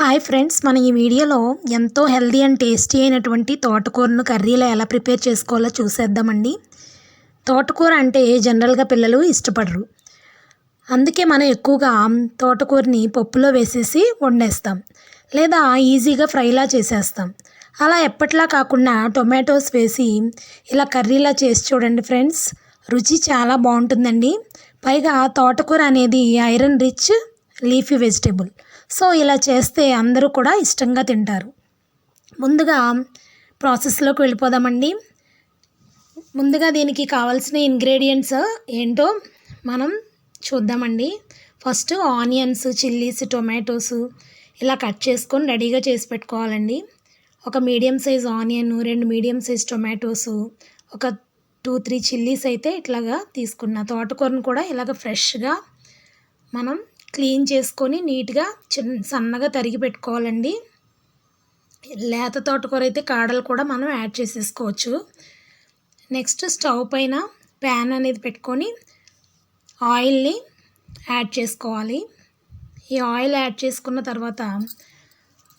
Hi friends మనం ఈ వీడియోలో ఎంతో హెల్దీ అండ్ టేస్టీ అయినటువంటి తోటకూరను కర్రీలో ఎలా ప్రిపేర్ చేసుకోవాలో చూసేద్దామండి. తోటకూర అంటే జనరల్గా పిల్లలు ఇష్టపడరు. అందుకే మనం ఎక్కువగా తోటకూరని పప్పులో వేసేసి వండేస్తాం. లేదా ఈజీగా ఫ్రైలా చేసేస్తాం. అలా ఎప్పట్లా కాకుండా టొమాటోస్ వేసి ఇలా కర్రీలా చేసి చూడండి ఫ్రెండ్స్ రుచి చాలా బాగుంటుందండి. పైగా తోటకూర అనేది iron rich leafy vegetable so ఇలా చేస్తే అందరూ కూడా ఇష్టంగా తింటారు. ముందుగా ప్రాసెస్లోకి వెళ్ళిపోదామండి. ముందుగా దీనికి కావాల్సిన ఇంగ్రీడియంట్స్ ఏంటో మనం చూద్దామండి. ఫస్ట్ ఆనియన్స్ చిల్లీస్ టొమాటోస్ ఇలా కట్ చేసుకొని రెడీగా చేసి పెట్టుకోవాలండి. ఒక మీడియం సైజ్ ఆనియన్ రెండు మీడియం సైజ్ టొమాటోస్ ఒక టూ త్రీ చిల్లీస్ అయితే ఇట్లాగా తీసుకున్న తోటకూరను కూడా ఇలాగ ఫ్రెష్గా మనం క్లీన్ చేసుకొని నీట్గా చిన్న సన్నగా తరిగి పెట్టుకోవాలండి. లేత తోటకూర అయితే కాడలు కూడా మనం యాడ్ చేసేసుకోవచ్చు. నెక్స్ట్ స్టవ్ పైన ప్యాన్ అనేది పెట్టుకొని ఆయిల్ని యాడ్ చేసుకోవాలి. ఈ ఆయిల్ యాడ్ చేసుకున్న తర్వాత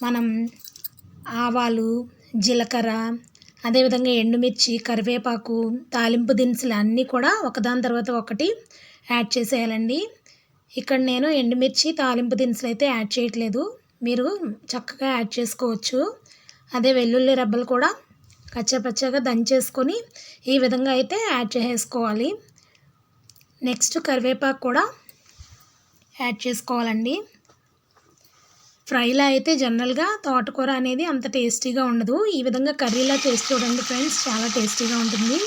మనం ఆవాలు జీలకర్ర అదేవిధంగా ఎండుమిర్చి కరివేపాకు తాలింపు దినుసులు అన్నీ కూడా ఒకదాని తర్వాత ఒకటి యాడ్ చేసేయాలండి. ఇక్కడ నేను ఎండుమిర్చి తాలింపు దినుసులు అయితే యాడ్ చేయట్లేదు. మీరు చక్కగా యాడ్ చేసుకోవచ్చు. అదే వెల్లుల్లి రెబ్బలు కూడా కచ్చపచ్చగా దంచేసుకొని ఈ విధంగా అయితే యాడ్ చేసుకోవాలి నెక్స్ట్ కరివేపాకు కూడా యాడ్ చేసుకోవాలండి. ఫ్రైలా అయితే జనరల్గా తోటకూర అనేది అంత టేస్టీగా ఉండదు. ఈ విధంగా కర్రీలా చేసి చూడండి ఫ్రెండ్స్ చాలా టేస్టీగా ఉంటుంది.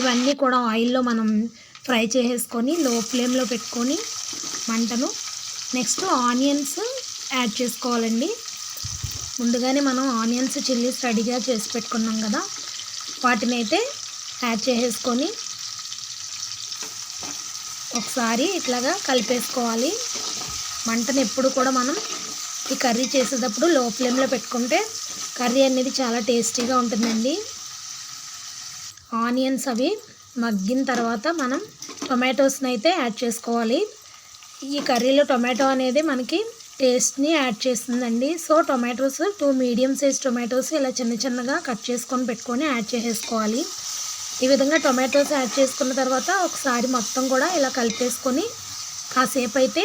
ఇవన్నీ కూడా ఆయిల్లో మనం ఫ్రై చేసేసుకొని లో ఫ్లేమ్లో పెట్టుకొని మంటను నెక్స్ట్ ఆనియన్స్ యాడ్ చేసుకోవాలండి. ముందుగానే మనం ఆనియన్స్ చిల్లీస్ రెడీగా చేసి పెట్టుకున్నాం కదా. వాటిని అయితే యాడ్ చేసేసుకొని ఒకసారి ఇట్లాగా కలిపేసుకోవాలి. మంటను ఎప్పుడు కూడా మనం ఈ కర్రీ చేసేటప్పుడు లో ఫ్లేమ్లో పెట్టుకుంటే కర్రీ అనేది చాలా టేస్టీగా ఉంటుందండి. ఆనియన్స్ అవి మగ్గిన తర్వాత మనం టొమాటోస్ని అయితే యాడ్ చేసుకోవాలి. ఈ కర్రీలో టొమాటో అనేది మనకి టేస్ట్ని యాడ్ చేస్తుందండి. So tomatoes two medium size tomatoes ఇలా చిన్న చిన్నగా కట్ చేసుకొని పెట్టుకొని యాడ్ చేసేసుకోవాలి. ఈ విధంగా టొమాటోస్ యాడ్ చేసుకున్న తర్వాత ఒకసారి మొత్తం కూడా ఇలా కలిపేసుకొని కాసేపు అయితే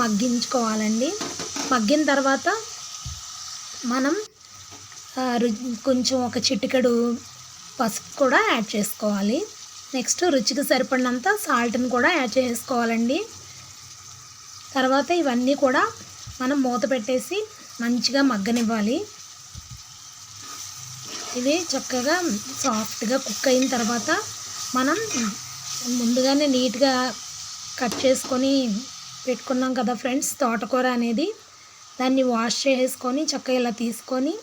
మగ్గించుకోవాలండి. మగ్గిన తర్వాత మనం కొంచెం ఒక చిటికెడు పసుపు కూడా యాడ్ చేసుకోవాలి. నెక్స్ట్ రుచికి సరిపడినంత సాల్ట్ని కూడా యాడ్ చేసుకోవాలండి తర్వాత ఇవన్నీ కూడా మనం మూత పెట్టేసి మంచిగా మగ్గనివ్వాలి. ఇవి చక్కగా సాఫ్ట్గా కుక్ అయిన తర్వాత మనం ముందుగానే నీట్గా కట్ చేసుకొని పెట్టుకున్నాం కదా ఫ్రెండ్స్ తోటకూర అనేది. దాన్ని వాష్ చేసుకొని చక్కగా ఇలా తీసుకొని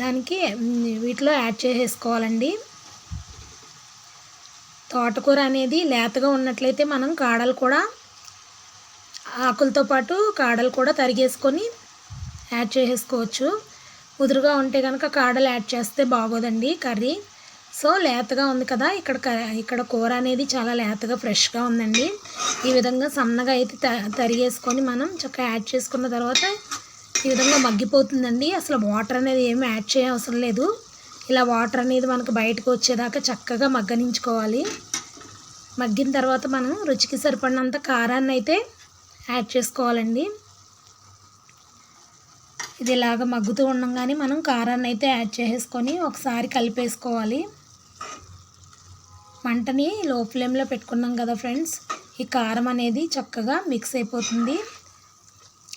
దానికి వీటిలో యాడ్ చేసేసుకోవాలండి. తోటకూర అనేది లేతగా ఉన్నట్లయితే మనం కాడలు కూడా ఆకులతో పాటు కాడలు కూడా తరిగేసుకొని యాడ్ చేసేసుకోవచ్చు. ఉదురుగా ఉంటే కనుక కాడలు యాడ్ చేస్తే బాగోదండి కర్రీ. సో లేతగా ఉంది కదా ఇక్కడ ఇక్కడ కూర అనేది చాలా లేతగా ఫ్రెష్గా ఉందండి. ఈ విధంగా సన్నగా అయితే తరిగేసుకొని మనం చక్కగా యాడ్ చేసుకున్న తర్వాత ఈ విధంగా మగ్గిపోతుందండి. అసలు వాటర్ అనేది ఏమి యాడ్ చేయవసరం లేదు. ఇలా వాటర్ అనేది మనకు బయటకు వచ్చేదాకా చక్కగా మగ్గనించుకోవాలి. మగ్గిన తర్వాత మనం రుచికి సరిపడినంత కారాన్ని అయితే యాడ్ చేసుకోవాలండి. ఇది ఇలాగ మగ్గుతూ ఉండగానే మనం కారాన్ని అయితే యాడ్ చేసుకొని ఒకసారి కలిపేసుకోవాలి. మంటని లో ఫ్లేమ్లో పెట్టుకున్నాం కదా ఫ్రెండ్స్ ఈ కారం అనేది చక్కగా మిక్స్ అయిపోతుంది.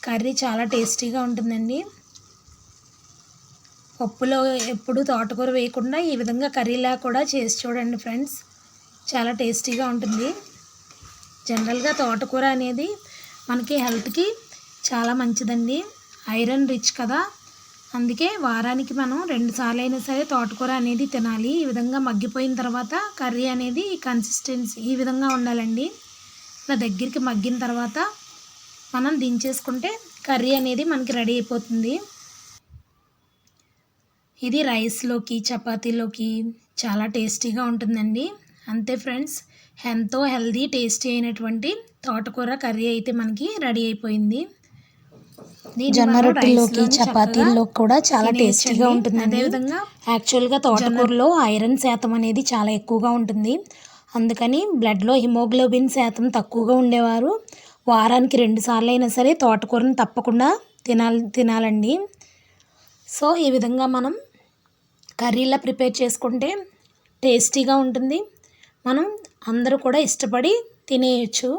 కర్రీ చాలా టేస్టీగా ఉంటుందండి. పప్పులో ఎప్పుడు తోటకూర వేయకుండా ఈ విధంగా కర్రీలా కూడా చేసి చూడండి ఫ్రెండ్స్ చాలా టేస్టీగా ఉంటుంది. జనరల్గా తోటకూర అనేది మనకి హెల్త్కి చాలా మంచిదండి. ఐరన్ రిచ్ కదా. అందుకే వారానికి మనం రెండు సార్లు అయినా సరే తోటకూర అనేది తినాలి. ఈ విధంగా మగ్గిపోయిన తర్వాత కర్రీ అనేది కన్సిస్టెన్సీ ఈ విధంగా ఉండాలండి. ఇలా దగ్గరికి మగ్గిన తర్వాత మనం దించేసుకుంటే కర్రీ అనేది మనకి రెడీ అయిపోతుంది. ఇది రైస్లోకి చపాతీలోకి చాలా టేస్టీగా ఉంటుందండి. అంతే ఫ్రెండ్స్ ఎంతో హెల్దీ టేస్టీ అయినటువంటి తోటకూర కర్రీ అయితే మనకి రెడీ అయిపోయింది. జొన్న రొట్టెల్లోకి చపాతీల్లో కూడా చాలా. టేస్టీగా ఉంటుందండి అదేవిధంగా యాక్చువల్గా తోటకూరలో ఐరన్ శాతం అనేది చాలా ఎక్కువగా ఉంటుంది. అందుకని బ్లడ్లో హిమోగ్లోబిన్ శాతం తక్కువగా ఉండేవారు. వారానికి రెండు సార్లు అయినా సరే తోటకూరను తప్పకుండా తినాలి తినాలండి. సో ఈ విధంగా మనం కర్రీలా ప్రిపేర్ చేసుకుంటే టేస్టీగా ఉంటుంది. మనం అందరూ కూడా ఇష్టపడి తినేయచ్చు.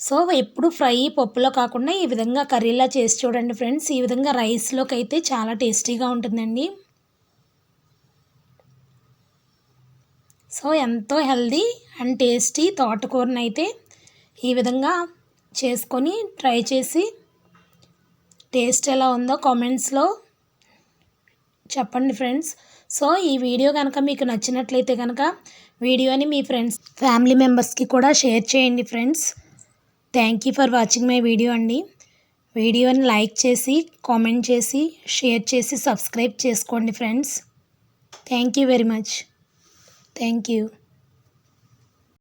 సో ఎప్పుడు ఫ్రై పప్పులో కాకుండా ఈ విధంగా కర్రీలా చేసి చూడండి ఫ్రెండ్స్. ఈ విధంగా రైస్లోకి అయితే చాలా టేస్టీగా ఉంటుందండి. సో ఎంతో హెల్దీ అండ్ టేస్టీ తోటకూరని అయితే ఈ విధంగా చేసుకొని ట్రై చేసి టేస్ట్ ఎలా ఉందో కామెంట్స్లో చెప్పండి ఫ్రెండ్స్. సో ఈ వీడియో కనుక మీకు నచ్చినట్లయితే కనుక వీడియోని మీ ఫ్రెండ్స్ ఫ్యామిలీ మెంబర్స్కి కూడా షేర్ చేయండి friends. Thank you for watching my video అండి. వీడియోని లైక్ చేసి కామెంట్ చేసి షేర్ చేసి సబ్స్క్రైబ్ చేసుకోండి friends. Thank you very much. Thank you.